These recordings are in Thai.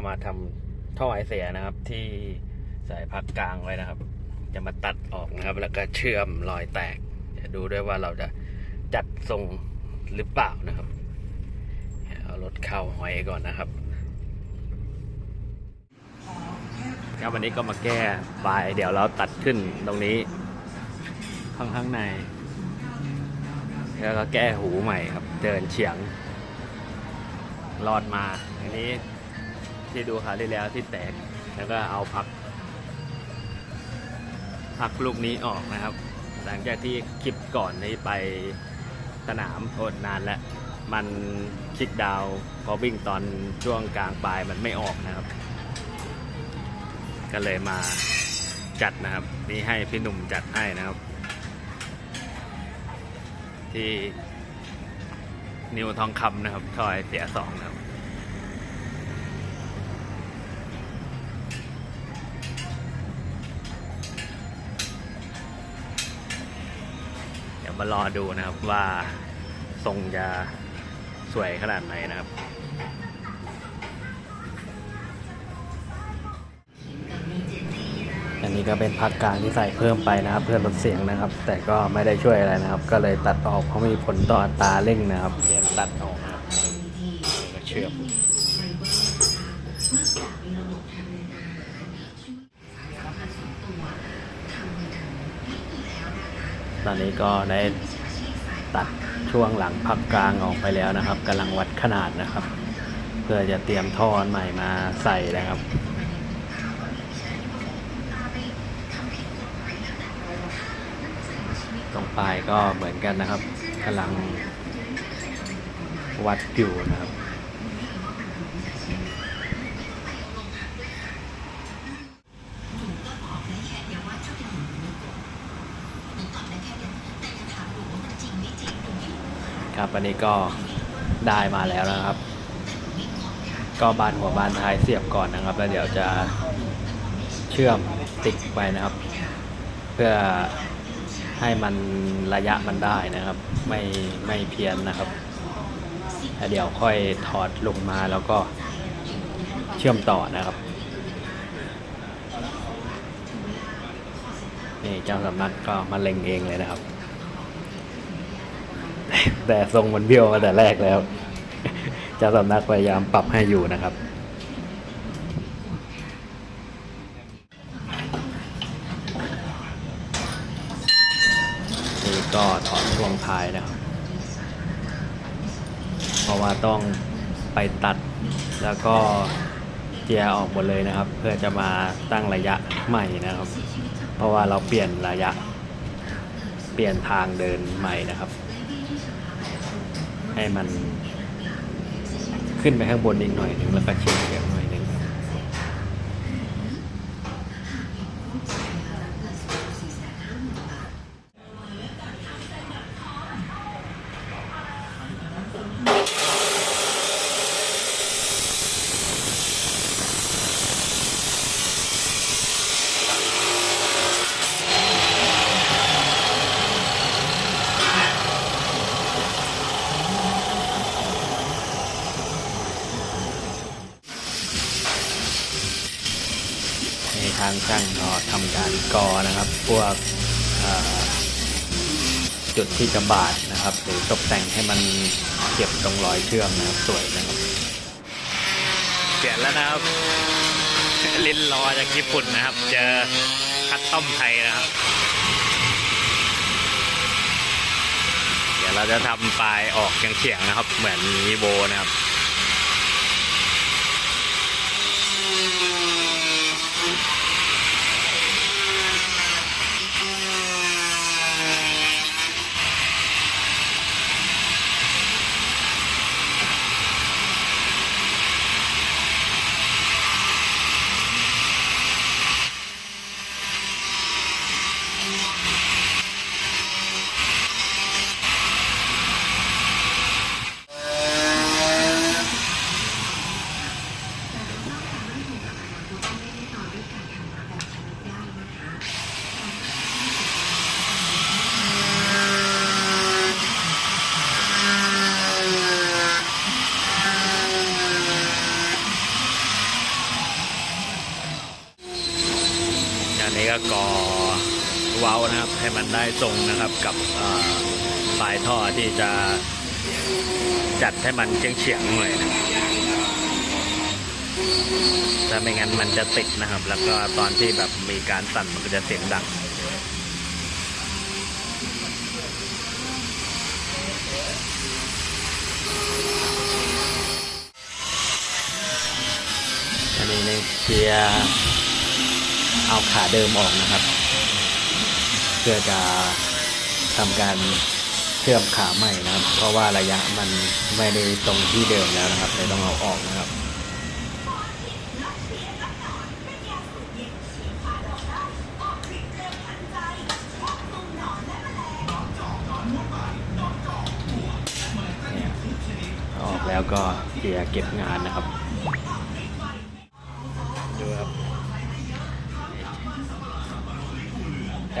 ก็มาทำท่อไอเสียนะครับ ที่สายพักกลางไว้นะครับ จะมาตัดออกนะครับ แล้วก็เชื่อมรอยแตกเดี๋ยวดูด้วยว่าเราจะจัดทรงหรือเปล่านะครับเอารถเข้าหอยก่อนนะครับครับวันนี้ก็มาแก้ปลายเดี๋ยวเราตัดขึ้นตรงนี้ ข้างข้างใน แล้วก็แก้หูใหม่ครับ เดินเฉียงรอดมา อันนี้ ที่ดูคราวที่แล้วที่แตก แล้วก็เอาพัก พักลูกนี้ออกนะครับ หลังจากที่คลิปก่อนนี้ไปสนามอดนานแล้วมันคลิกดาวพอวิ่งตอนช่วงกลางปลายมันไม่ออกนะครับ ก็เลยมาจัดนะครับ นี่ให้พี่หนุ่มจัดให้นะครับ ที่นิวทองคำนะครับทอยเสียสองนะครับ มารอดูนะครับว่าทรงจะสวยขนาดไหนนะครับ อันนี้ก็เป็นพักกลางที่ใส่เพิ่มไปนะครับ เพื่อลดเสียงนะครับ แต่ก็ไม่ได้ช่วยอะไรนะครับ ก็เลยตัดออกเพราะมีผลต่ออัตราเร่งนะครับเตรียมตัดออกนะครับแล้วก็เชื่อม ตอนนี้ก็ได้ตัดช่วงหลังพักกลางออกไปแล้วนะครับกำลังวัดขนาดนะครับ เพื่อจะเตรียมท่อใหม่มาใส่นะครับตรงปลายก็เหมือนกันนะครับกำลังวัดอยู่นะครับ ครับอันนี้ก็ได้มาแล้วนะครับ ก็บานหัวบานท้ายเสียบก่อนนะครับ แล้วเดี๋ยวจะเชื่อมติดไปนะครับ เพื่อให้มันระยะมันได้นะครับ ไม่ไม่เพี้ยนนะครับแล้วเดี๋ยวค่อยถอดลงมาแล้วก็เชื่อมต่อนะครับนี่เจ้าสำนักก็มาเล็งเองเลยนะครับ แต่ทรงมันเบี้ยวมาแต่แรกแล้วเจ้าสำนักพยายามปรับให้อยู่นะครับ นี่ก็ถอดช่วงท้ายนะครับ เพราะว่าต้องไปตัดแล้วก็เจียออกหมดเลยนะครับ เพื่อจะมาตั้งระยะใหม่นะครับ เพราะว่าเราเปลี่ยนระยะ เปลี่ยนทางเดินใหม่นะครับ ให้มันขึ้นไปข้างบนอีกหน่อยหนึ่งแล้วก็เฉียงอีกหน่ยง ใน ทางช่างก็ทำการกอนะครับ พวกเอ่อจุดที่จะบาดนะครับ หรือตกแต่งให้มันเก็บตรงรอยเชื่อมนะครับสวยนะครับเปลี่ยนแล้วนะครับ ลิ้นรอจากญี่ปุ่นนะครับ เจอคัดต้อมไทยนะครับ เดี๋ยวเราจะทำปลายออกเฉียงๆนะครับ เหมือนมีโบนะครับ ให้มันได้ทรงนะครับกับปลายท่อที่จะจัดให้มันเฉียงเฉียงๆหน่อยนะถ้าไม่งั้นมันจะติดนะครับ แล้วก็ตอนที่แบบมีการสั่นมันก็จะเสียงดังอันนี้ในเกียร์เอาขาเดิมออกนะครับ เพื่อจะทำการเชื่อมขาใหม่นะครับ เพราะว่าระยะมันไม่ได้ตรงที่เดิมแล้วนะครับเลยต้องเอาออกนะครับออกแล้วก็เกียร์เก็บงานนะครับ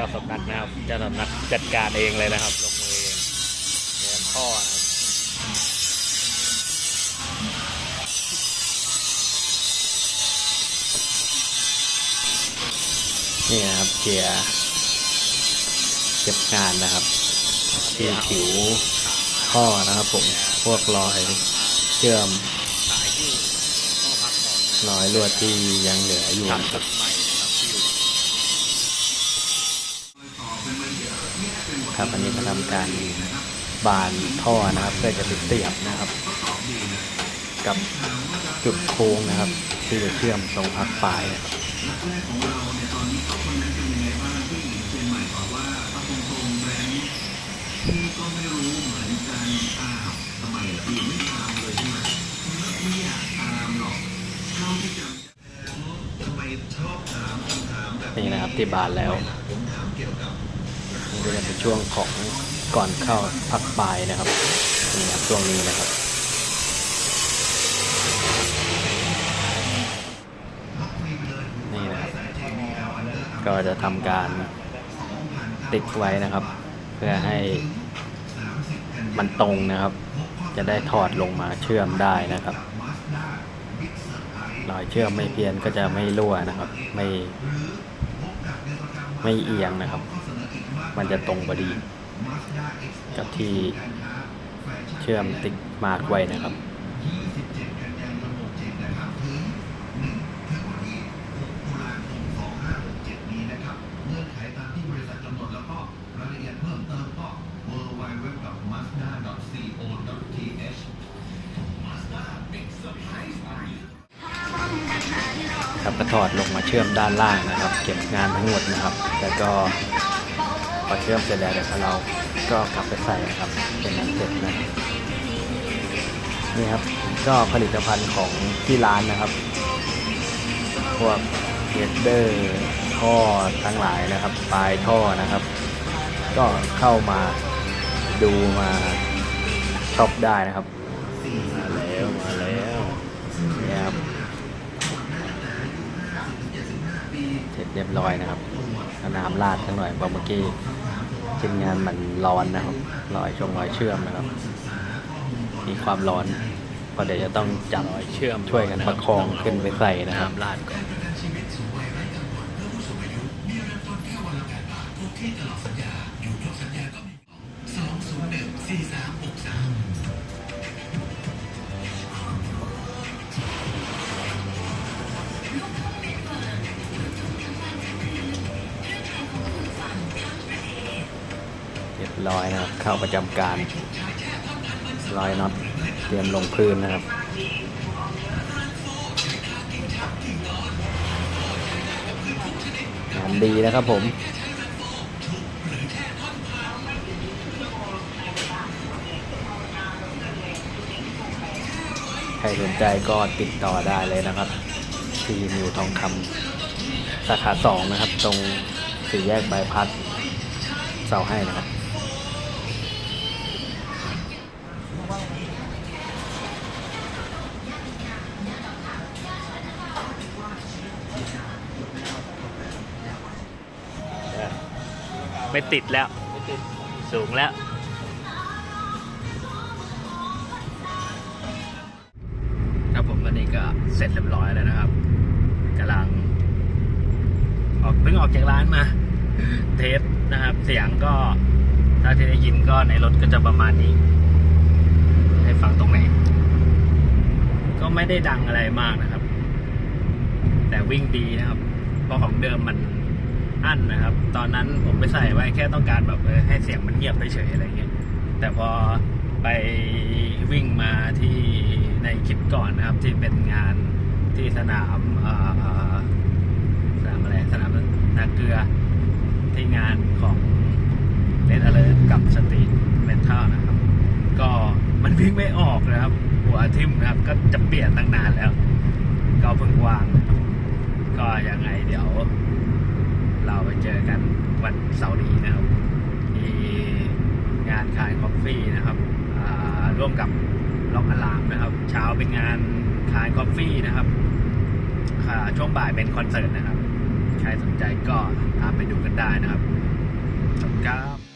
จ้าสำนักนะครับเจ้าสำนักจัดการเองเลยนะครับลงมือเองเรียนพ่อนะครับนี่นะครับเกียร์เก็บงานนะครับที่ผิวท่อนะครับผมพวกรอยเชื่อมรอยลวดที่ยังเหลืออยู่นะครับ ครับ อันนี้ก็ทำการบานท่อนะครับ เพื่อจะไปเสียบนะครับ กับจุดโค้งนะครับ ที่จะเชื่อมตรงพักปลายนะครับนี่นะครับที่บานแล้ว นี่จะเป็นช่วงของก่อนเข้าพักปลายนะครับนี่ครับช่วงนี้นะครับนี่นะครับก็จะทำการติดไว้นะครับ เพื่อให้มันตรงนะครับ จะได้ถอดลงมาเชื่อมได้นะครับรอยเชื่อมไม่เพี้ยนก็จะไม่รั่วนะครับ ไม่ไม่เอียงนะครับ มันจะตรงพอดีกับที่เชื่อมติดมาร์กไว้นะครับครับก็ถอดลงมาเชื่อมด้านล่างนะครับ เก็บงานทั้งหมดนะครับ แล้วก็ พอเชื่อมเสร็จแล้วเดี๋ยวเราก็กลับไปใส่นะครับเป็นนั้นเสร็จนะครับนี่ครับก็ผลิตภัณฑ์ของที่ร้านนะครับ พวกเฮดเดอร์ท่อทั้งหลายนะครับ ปลายท่อนะครับ ก็เข้ามาดูมาช็อปได้นะครับ มาแล้วมาแล้วนี่ครับเสร็จเรียบร้อยนะครับน้ำราดทั้งหน่อยเพราะเมื่อกี้ ชิ้นงานมันร้อนนะครับรอยชงรอยเชื่อมนะครับ มีความร้อนเพราะเดี๋ยวจะต้องจับรอยเชื่อมช่วยกันประคองขึ้นไปใส่นะครับราดก่อน เรียบร้อยนะครับ เข้าประจำการร้อยน็อตเตรียมลงพื้นนะครับงานดีนะครับผมใครสนใจก็ติดต่อได้เลยนะครับที่นิวทองคำสาขาสองนะครับ ตรงสี่แยกบายพัดเสาให้นะครับ ไม่ติดแล้วสูงแล้ว ครับผมตอนนี้ก็เสร็จเรียบร้อยแล้วนะครับกำลัง ออกเพิ่งออกจากร้านมา เทสนะครับ เสียงก็ถ้าที่ได้ยินก็ในรถก็จะประมาณนี้ ให้ฟังตรงไหน ก็ไม่ได้ดังอะไรมากนะครับ แต่วิ่งดีนะครับ เพราะของเดิมมัน อั้นนะครับ ตอนนั้นผมไปใส่ไว้แค่ต้องการแบบให้เสียงมันเงียบไปเฉยอะไรเงี้ย แต่พอไปวิ่งมาที่ในคลิปก่อนนะครับ ที่เป็นงานที่สนามอ่อสนามอะไรสนามนาเกลือที่งานของเลนอเลอร์กับสตรีทเมทัลนะครับ ก็มันวิ่งไม่ออกนะครับ หัวทิ่มนะครับ ก็จะเปลี่ยนตั้งนานแล้ว ก็เพิ่งวาง ก็ยังไงเดี๋ยว เราไปเจอกันวันเสาร์นี้นะครับที่งานขายคอฟฟี่นะครับร่วมกับล็อกอลามนะครับ เช้าเป็นงานขายคอฟฟี่นะครับช่วงบ่ายเป็นคอนเสิร์ตนะครับ ใครสนใจก็ตามไปดูกันได้นะครับขอบคุณครับ